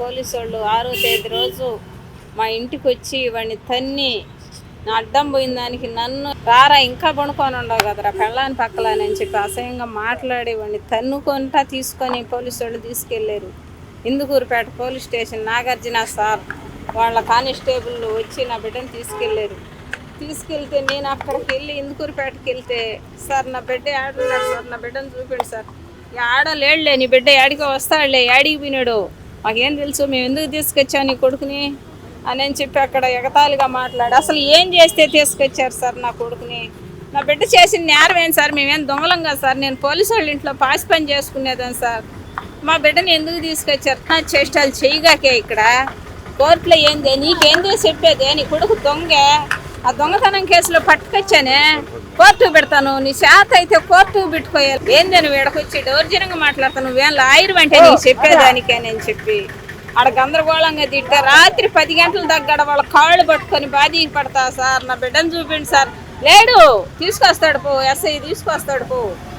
Police వాళ్ళు ఆరో తేదీ రోజు మా ఇంటికి వచ్చి వాడిని తన్ని నా అడ్డం పోయిన దానికి నన్ను రారా ఇంకా పడుకొని ఉండవు కదరా పెళ్ళాని పక్కలని చెప్పి అసహ్యంగా మాట్లాడి వాడిని తన్నుకుంటా తీసుకొని పోలీసు వాళ్ళు తీసుకెళ్ళారు. Indukurupeta police station Nagarjuna sir వాళ్ళ కానిస్టేబుల్ వచ్చి నా బిడ్డను తీసుకెళ్ళారు. తీసుకెళ్తే నేను అక్కడికి వెళ్ళి ఇందుకూరుపేటకి వెళ్తే సార్ నా బిడ్డ ఆడున్నాడు సార్ నా బిడ్డను చూపిండు సార్. ఆడలేడులే నీ బిడ్డ యాడికి వస్తాడులే యాడికి పోయినాడు. మాకేం తెలుసు మేము ఎందుకు తీసుకొచ్చాం నీ కొడుకుని అని అని చెప్పి అక్కడ ఎగతాళిగా మాట్లాడు. అసలు ఏం చేస్తే తీసుకొచ్చారు సార్ నా కొడుకుని? నా బిడ్డ చేసిన నేరం ఏంటి సార్? మేమేం దొంగలం కదా సార్? నేను పోలీసు వాళ్ళ ఇంట్లో పాసి పని చేసుకునేదాన్ని సార్. మా బిడ్డని ఎందుకు తీసుకొచ్చారు? నా చేష్టాలు చేయగాకే ఇక్కడ. కోర్టులో ఏంది? నీకేందో చెప్పేదే? నీ కొడుకు దొంగే. ఆ దొంగతనం కేసులో పట్టుకొచ్చానే. కోర్టు పెడతాను. నీ చేత అయితే కోర్టు పెట్టుకోవాలి. ఏంది నువ్వు వీడకొచ్చి దౌర్జన్యంగా మాట్లాడతాను? నువ్వేం లాయర్ అంటే నీకు చెప్పేదానికే నేను చెప్పి. ఆడ గందరగోళంగా తిట్టా. రాత్రి పది గంటల దగ్గర వాళ్ళ కాళ్ళు పట్టుకొని బాధీకి పడతా. సార్ నా బిడ్డను చూపిండి సార్. లేడు. తీసుకొస్తాడు పో. ఎస్ఐ తీసుకొస్తాడు పో.